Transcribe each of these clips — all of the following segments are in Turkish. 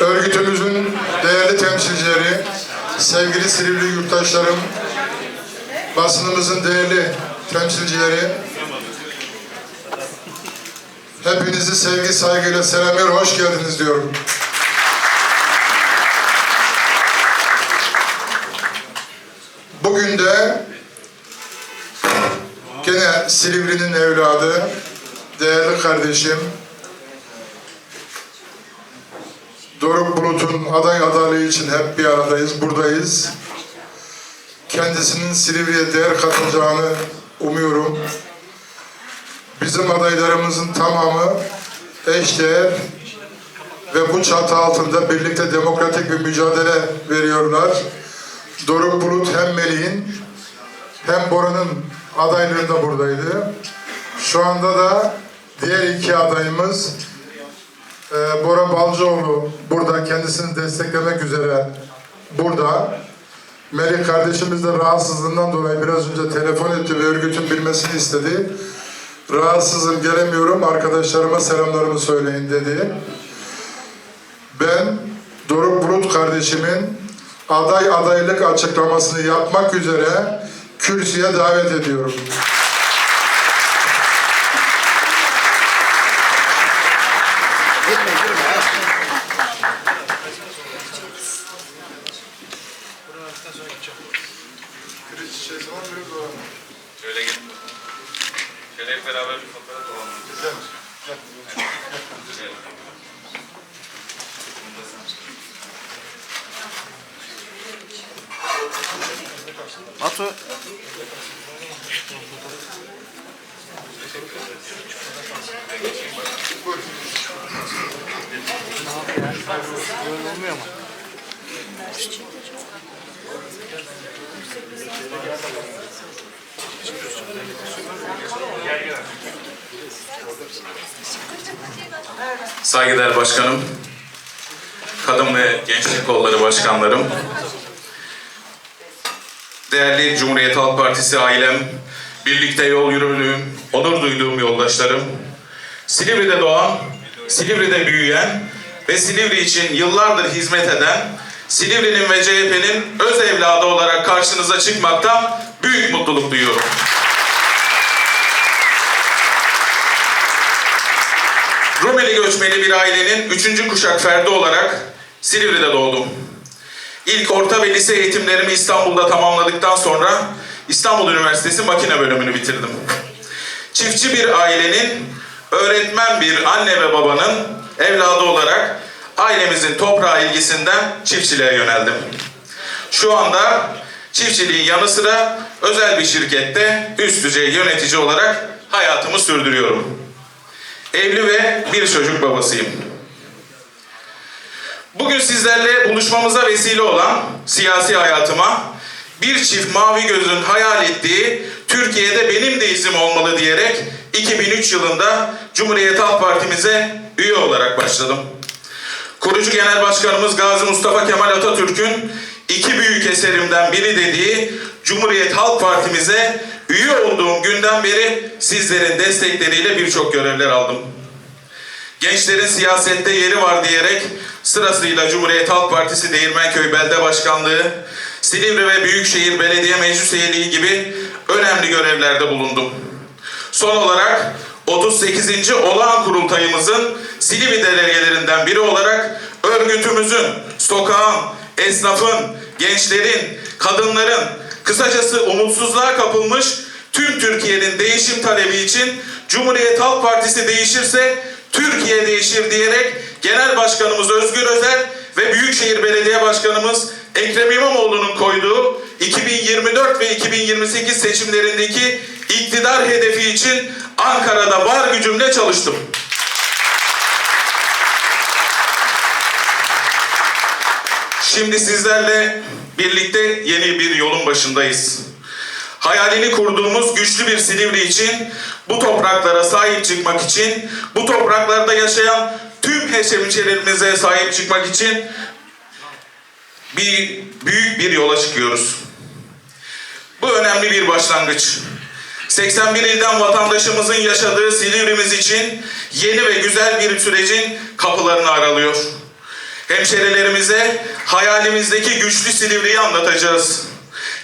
örgütümüzün değerli temsilcileri, sevgili Silivri yurttaşlarım, basınımızın değerli temsilcileri, hepinizi sevgi saygıyla selamlıyor, hoş geldiniz diyorum. Bugün de gene Silivri'nin evladı, değerli kardeşim, Doruk Bulut'un aday adaylığı için hep bir aradayız, buradayız. Kendisinin Silivri'ye değer katacağını umuyorum. Bizim adaylarımızın tamamı eşdeğer ve bu çatı altında birlikte demokratik bir mücadele veriyorlar. Doruk Bulut hem Melih'in hem Bora'nın adaylığında buradaydı. Şu anda da diğer iki adayımız ee, Bora Balcıoğlu burada kendisini desteklemek üzere burada. Melih kardeşimiz de rahatsızlığından dolayı biraz önce telefon etti ve örgütün bilmesini istedi. Rahatsızım gelemiyorum arkadaşlarıma selamlarımı söyleyin dedi. Ben Doruk Bulut kardeşimin aday adaylık açıklamasını yapmak üzere kürsüye davet ediyorum. Şöyle gel. Şöyle hep beraber bir fotoğraf alalım. Güzel mi? Gel. Batu. Böyle olmuyor mu? Saygıdeğer Başkanım, Kadın ve Gençlik Kolları Başkanlarım, değerli Cumhuriyet Halk Partisi ailem, birlikte yol yürüdüğüm, onur duyduğum yoldaşlarım, Silivri'de doğan, Silivri'de büyüyen ve Silivri için yıllardır hizmet eden, Silivri'nin ve CHP'nin öz evladı olarak karşınıza çıkmaktan büyük mutluluk duyuyorum. Rumeli göçmeni bir ailenin üçüncü kuşak ferdi olarak Silivri'de doğdum. İlk orta ve lise eğitimlerimi İstanbul'da tamamladıktan sonra İstanbul Üniversitesi makine bölümünü bitirdim. Çiftçi bir ailenin, öğretmen bir anne ve babanın evladı olarak ailemizin toprağa ilgisinden çiftçiliğe yöneldim. Şu anda çiftçiliğin yanı sıra özel bir şirkette üst düzey yönetici olarak hayatımı sürdürüyorum. Evli ve bir çocuk babasıyım. Bugün sizlerle buluşmamıza vesile olan siyasi hayatıma bir çift mavi gözün hayal ettiği Türkiye'de benim de izim olmalı diyerek 2003 yılında Cumhuriyet Halk Partimize üye olarak başladım. Kurucu Genel Başkanımız Gazi Mustafa Kemal Atatürk'ün iki büyük eserimden biri dediği Cumhuriyet Halk Partimize üye olduğum günden beri sizlerin destekleriyle birçok görevler aldım. Gençlerin siyasette yeri var diyerek sırasıyla Cumhuriyet Halk Partisi Değirmenköy Belde Başkanlığı, Silivri ve Büyükşehir Belediye Meclis Üyeliği gibi önemli görevlerde bulundum. Son olarak 38. olağan kurultayımızın Silivri delegelerinden biri olarak örgütümüzün, sokağın, esnafın, gençlerin, kadınların, kısacası umutsuzluğa kapılmış tüm Türkiye'nin değişim talebi için Cumhuriyet Halk Partisi değişirse Türkiye değişir diyerek Genel Başkanımız Özgür Özel ve Büyükşehir Belediye Başkanımız Ekrem İmamoğlu'nun koyduğu 2024 ve 2028 seçimlerindeki iktidar hedefi için Ankara'da var gücümle çalıştım. Şimdi sizlerle birlikte yeni bir yolun başındayız. Hayalini kurduğumuz güçlü bir Silivri için, bu topraklara sahip çıkmak için, bu topraklarda yaşayan tüm hemşehrilerimize sahip çıkmak için bir büyük bir yola çıkıyoruz. Bu önemli bir başlangıç. 81 ilden vatandaşımızın yaşadığı Silivri'miz için yeni ve güzel bir sürecin kapılarını aralıyor. Hemşerilerimize hayalimizdeki güçlü Silivri'yi anlatacağız.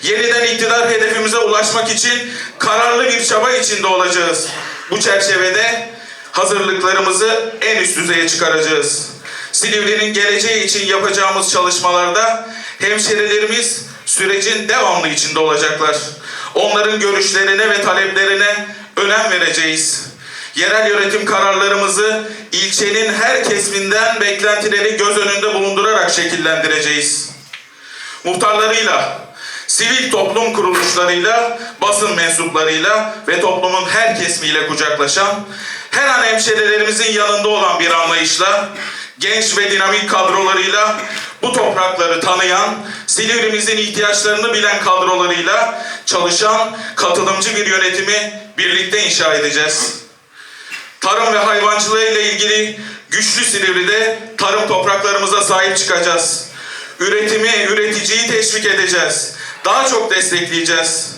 Yeniden iktidar hedefimize ulaşmak için kararlı bir çaba içinde olacağız. Bu çerçevede hazırlıklarımızı en üst düzeye çıkaracağız. Silivri'nin geleceği için yapacağımız çalışmalarda hemşerilerimiz sürecin devamlı içinde olacaklar. Onların görüşlerine ve taleplerine önem vereceğiz. Yerel yönetim kararlarımızı ilçenin her kesiminden beklentileri göz önünde bulundurarak şekillendireceğiz. Muhtarlarıyla, sivil toplum kuruluşlarıyla, basın mensuplarıyla ve toplumun her kesimiyle kucaklaşan, her an hemşerilerimizin yanında olan bir anlayışla, genç ve dinamik kadrolarıyla bu toprakları tanıyan, Silivrimizin ihtiyaçlarını bilen kadrolarıyla çalışan katılımcı bir yönetimi birlikte inşa edeceğiz. Tarım ve hayvancılığı ile ilgili güçlü Silivri'de tarım topraklarımıza sahip çıkacağız. Üretimi, üreticiyi teşvik edeceğiz. Daha çok destekleyeceğiz.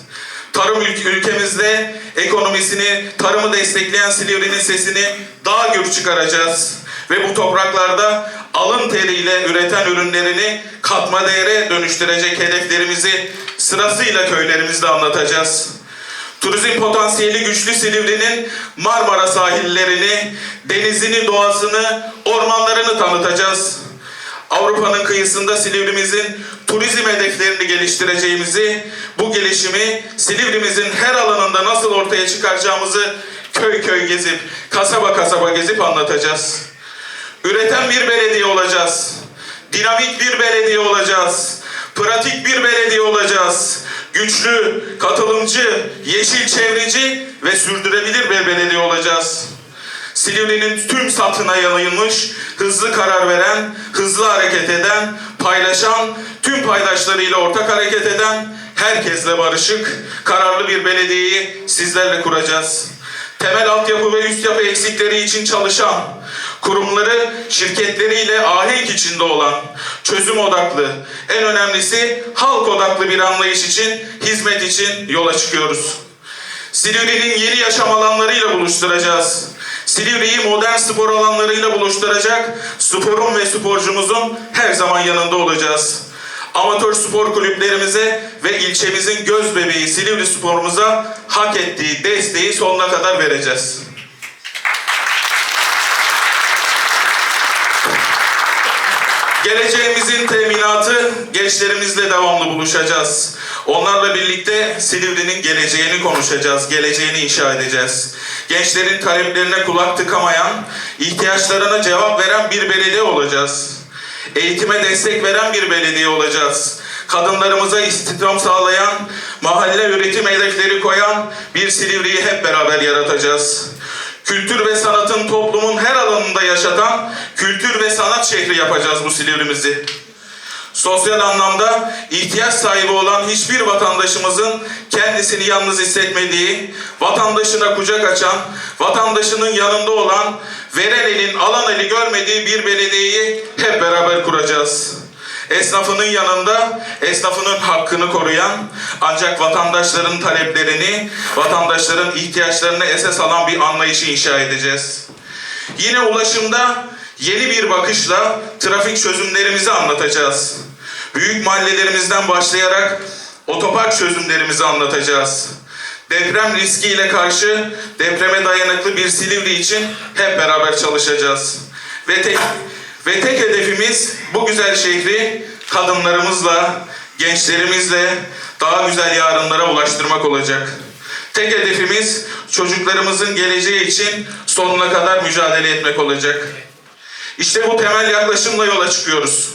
Tarım ül- ülkemizde ekonomisini, tarımı destekleyen Silivri'nin sesini daha gür çıkaracağız. Ve bu topraklarda alın teriyle üreten ürünlerini katma değere dönüştürecek hedeflerimizi sırasıyla köylerimizde anlatacağız. Turizm potansiyeli güçlü Silivri'nin Marmara sahillerini, denizini, doğasını, ormanlarını tanıtacağız. Avrupa'nın kıyısında Silivrimizin turizm hedeflerini geliştireceğimizi, bu gelişimi Silivrimizin her alanında nasıl ortaya çıkaracağımızı köy köy gezip, kasaba kasaba gezip anlatacağız. Üreten bir belediye olacağız. Dinamik bir belediye olacağız. Pratik bir belediye olacağız. Güçlü, katılımcı, yeşil çevreci ve sürdürebilir bir belediye olacağız. Silivri'nin tüm satına yayılmış, hızlı karar veren, hızlı hareket eden, paylaşan, tüm paydaşlarıyla ortak hareket eden, herkesle barışık, kararlı bir belediyeyi sizlerle kuracağız. Temel altyapı ve üst yapı eksikleri için çalışan, kurumları şirketleriyle ahenk içinde olan, çözüm odaklı, en önemlisi halk odaklı bir anlayış için, hizmet için yola çıkıyoruz. Silivri'nin yeni yaşam alanlarıyla buluşturacağız. Silivri'yi modern spor alanlarıyla buluşturacak sporun ve sporcumuzun her zaman yanında olacağız. Amatör spor kulüplerimize ve ilçemizin göz bebeği Silivri sporumuza hak ettiği desteği sonuna kadar vereceğiz. Geleceğimizin teminatı gençlerimizle devamlı buluşacağız. Onlarla birlikte Silivri'nin geleceğini konuşacağız, geleceğini inşa edeceğiz. Gençlerin taleplerine kulak tıkamayan, ihtiyaçlarına cevap veren bir belediye olacağız. Eğitime destek veren bir belediye olacağız. Kadınlarımıza istihdam sağlayan, mahalle üretim hedefleri koyan bir Silivri'yi hep beraber yaratacağız kültür ve sanatın toplumun her alanında yaşatan kültür ve sanat şehri yapacağız bu Silivri'mizi. Sosyal anlamda ihtiyaç sahibi olan hiçbir vatandaşımızın kendisini yalnız hissetmediği, vatandaşına kucak açan, vatandaşının yanında olan, veren elin alan eli görmediği bir belediyeyi hep beraber kuracağız. Esnafının yanında esnafının hakkını koruyan ancak vatandaşların taleplerini, vatandaşların ihtiyaçlarını esas alan bir anlayışı inşa edeceğiz. Yine ulaşımda yeni bir bakışla trafik çözümlerimizi anlatacağız. Büyük mahallelerimizden başlayarak otopark çözümlerimizi anlatacağız. Deprem riskiyle karşı depreme dayanıklı bir Silivri için hep beraber çalışacağız. Ve tek ve tek hedefimiz bu güzel şehri kadınlarımızla, gençlerimizle daha güzel yarınlara ulaştırmak olacak. Tek hedefimiz çocuklarımızın geleceği için sonuna kadar mücadele etmek olacak. İşte bu temel yaklaşımla yola çıkıyoruz.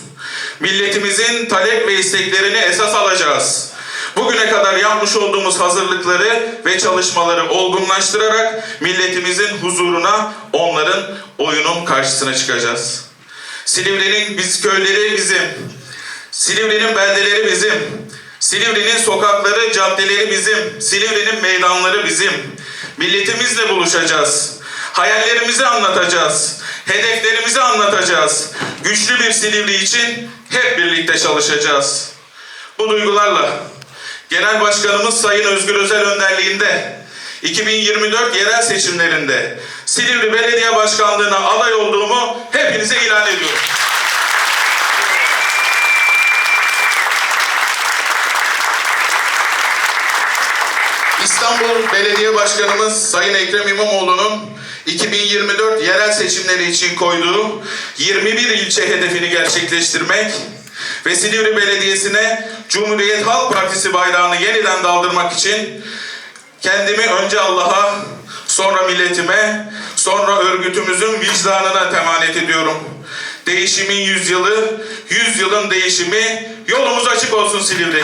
Milletimizin talep ve isteklerini esas alacağız. Bugüne kadar yapmış olduğumuz hazırlıkları ve çalışmaları olgunlaştırarak milletimizin huzuruna onların oyunun karşısına çıkacağız. Silivri'nin biz köyleri bizim. Silivri'nin beldeleri bizim. Silivri'nin sokakları, caddeleri bizim. Silivri'nin meydanları bizim. Milletimizle buluşacağız. Hayallerimizi anlatacağız. Hedeflerimizi anlatacağız. Güçlü bir Silivri için hep birlikte çalışacağız. Bu duygularla Genel Başkanımız Sayın Özgür Özel önderliğinde 2024 yerel seçimlerinde Silivri Belediye Başkanlığı'na aday olduğumu hepinize ilan ediyorum. İstanbul Belediye Başkanımız Sayın Ekrem İmamoğlu'nun 2024 yerel seçimleri için koyduğu 21 ilçe hedefini gerçekleştirmek ve Silivri Belediyesi'ne Cumhuriyet Halk Partisi bayrağını yeniden daldırmak için kendimi önce Allah'a sonra milletime, sonra örgütümüzün vicdanına emanet ediyorum. Değişimin yüzyılı, yüzyılın değişimi, yolumuz açık olsun Silivri.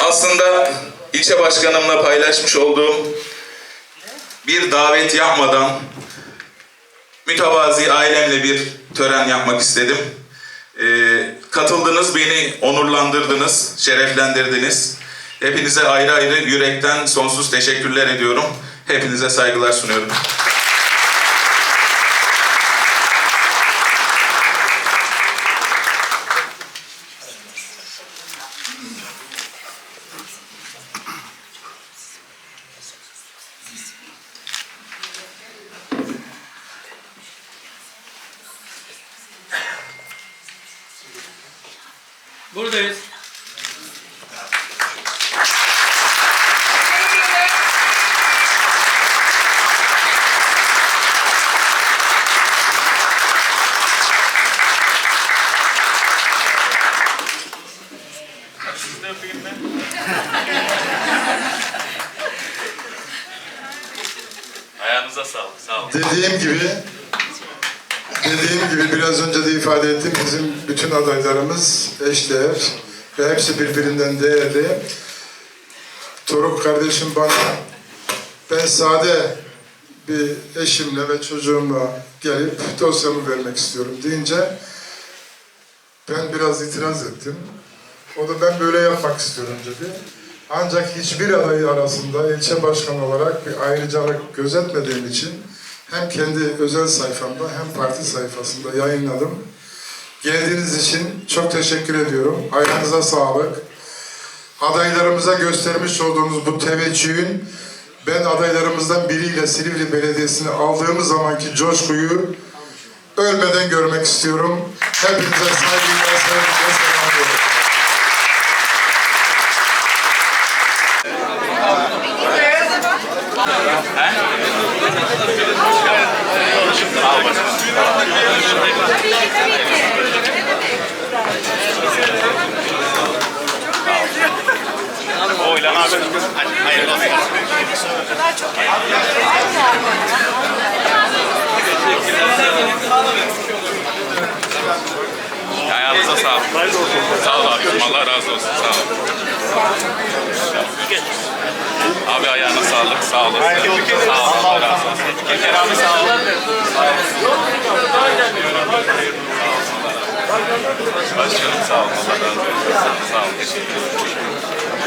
Aslında ilçe başkanımla paylaşmış olduğum bir davet yapmadan mütevazi ailemle bir tören yapmak istedim. Ee, katıldınız, beni onurlandırdınız, şereflendirdiniz. Hepinize ayrı ayrı yürekten sonsuz teşekkürler ediyorum. Hepinize saygılar sunuyorum. Buradayız. Ayağınıza sağlık. Sağ olun. Dediğim gibi dediğim gibi biraz önce de ifade ettim. Bizim bütün adaylarımız eşdeğer ve hepsi birbirinden değerli. Toruk kardeşim bana ben sade bir eşimle ve çocuğumla gelip dosyamı vermek istiyorum deyince ben biraz itiraz ettim. O da ben böyle yapmak istiyorum dedi. Ancak hiçbir aday arasında ilçe başkanı olarak bir ayrıcalık gözetmediğim için hem kendi özel sayfamda hem parti sayfasında yayınladım. Geldiğiniz için çok teşekkür ediyorum. Ayağınıza sağlık. Adaylarımıza göstermiş olduğunuz bu teveccühün ben adaylarımızdan biriyle Silivri Belediyesi'ni aldığımız zamanki coşkuyu ölmeden görmek istiyorum. Hepinize saygıyla, sevgiyle selamlıyorum. Oylan abi. Hadi hayırlı olsun. Ayağınıza sağlık. Sağ ol abi. Allah razı olsun. Sağ ol. Abi ayağına sağlık. Sağ olasın. Sağ ol. Allah razı olsun. Keker abi sağ ol. Başkanım sağ ol. Allah razı olsun. Sağ ol. Teşekkür ederim.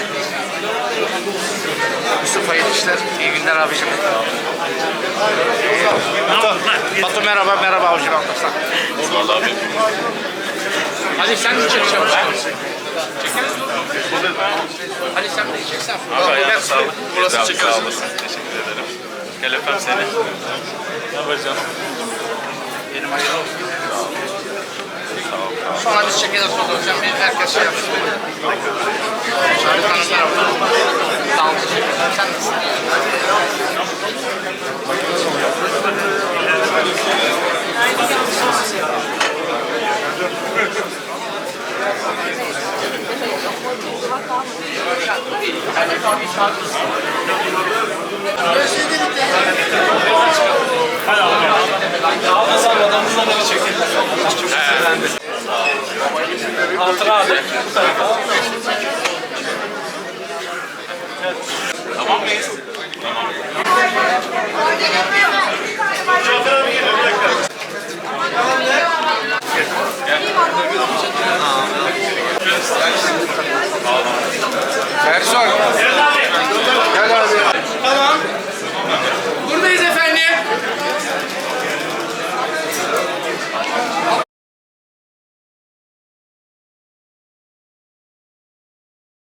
Yusuf hayırlı işler. İyi günler abicim. Batu, Batu merhaba merhaba abicim anlatsan. Vallahi abi. Hadi sen de çekeceğim. Hadi sen de çeksen. Abi ayağına sağlık. Burası Sağ çekiyorsun. olasın. Teşekkür ederim. Gel öpem seni. Ne yapacağım? Benim hayırlı olsun. Sonra biz çekeceğiz hocam. Bir herkes şey yapsın. Şöyle tanışlar. Sağ olun. Sen nasılsın? Tamam mıyız? Tamam. Cafer abi geliyor bir dakika. Tamam gel. Gel. Ersoy. Gel abi. Gel abi. Tamam. Buradayız efendim.